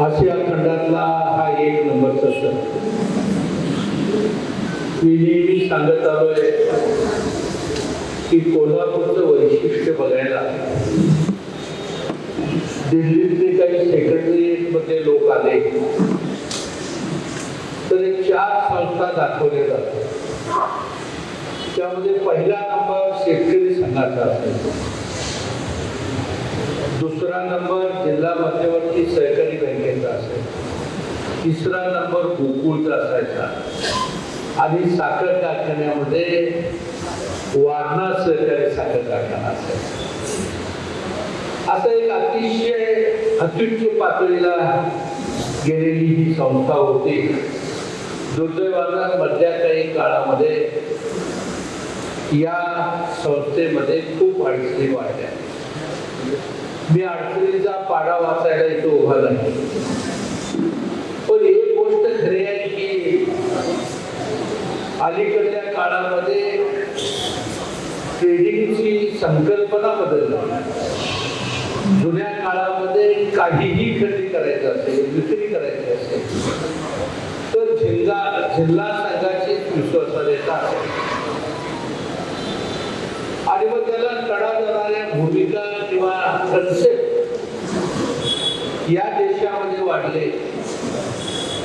आशिया खंडातला हा एक नंबरचा सण मी नेहमी सांगत आलोय की कोल्हापूरचं वैशिष्ट्य बघायला दिल्लीतले काही सेक्रेटरीमध्ये मध्ये लोक आले. तर चार संस्था दाखवले जातात. त्यामध्ये पहिला नंबर शेतकरी संघाचा असतो दुसरा नंबर जिल्हा मध्यवर्ती सहकारी बँकेचा असेल. तिसरा नंबर गोकुळचा असायचा. आणि साखर कारखान्यामध्ये वारणा सहकारी साखर कारखाना असायचा. असं एक अतिशय अत्युच्च पातळीला गेलेली ही संस्था होती. दुर्दैवानं मधल्या काही काळामध्ये या संस्थेमध्ये खूप अडचणी वाढल्या. मी अडचणीचा पाडा वाचायला इथं उभा नाही. पण एक गोष्ट खरी आहे की अलीकडच्या काळामध्ये ट्रेडिंगची संकल्पना बदलली. जुन्या काळामध्ये काहीही खरेदी करायचं असेल विक्री करायची असेल तर जिल्हा जिल्हा संघाची विश्वासार्हता असेल. आणि मग त्याला तडा जाणाऱ्या भूमिका कन्सेप्ट या देशामध्ये वाढले.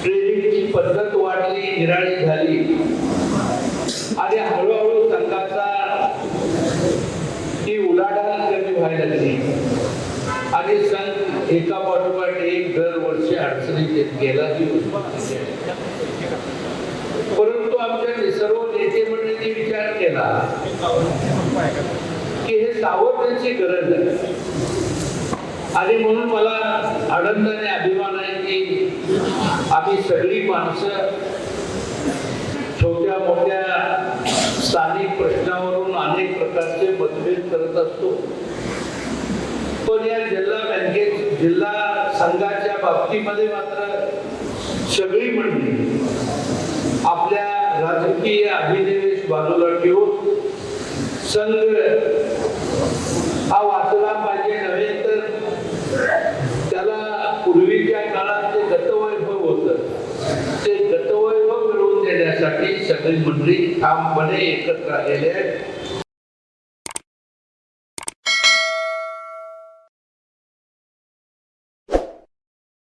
ट्रेनिंगची पद्धत वाढली निराळी झाली. आणि हळूहळू संघाचा ती उलाढाल कमी व्हायला लागली. आणि संघ एका पाठोपाठ एक दरवर्षी अडचणीत येत गेला ही परंतु आमच्या सर्व नेते मंडळींनी विचार केला. सावरण्याची गरज आहे. आणि म्हणून मला आनंद आणि अभिमान आहे की आम्ही सगळी माणसं छोट्या मोठ्या स्थानिक प्रश्नावरून अनेक प्रकारचे मतभेद करत असतो. पण या जिल्हा बँकेत जिल्हा संघाच्या बाबतीमध्ये मात्र सगळी मंडळी आपल्या राजकीय अभिनिवेश बाजूला ठेवून संघ ते गतवैभव मिळवून देण्यासाठी सगळी मंडळी ठामपणे एकत्र आलेले आहेत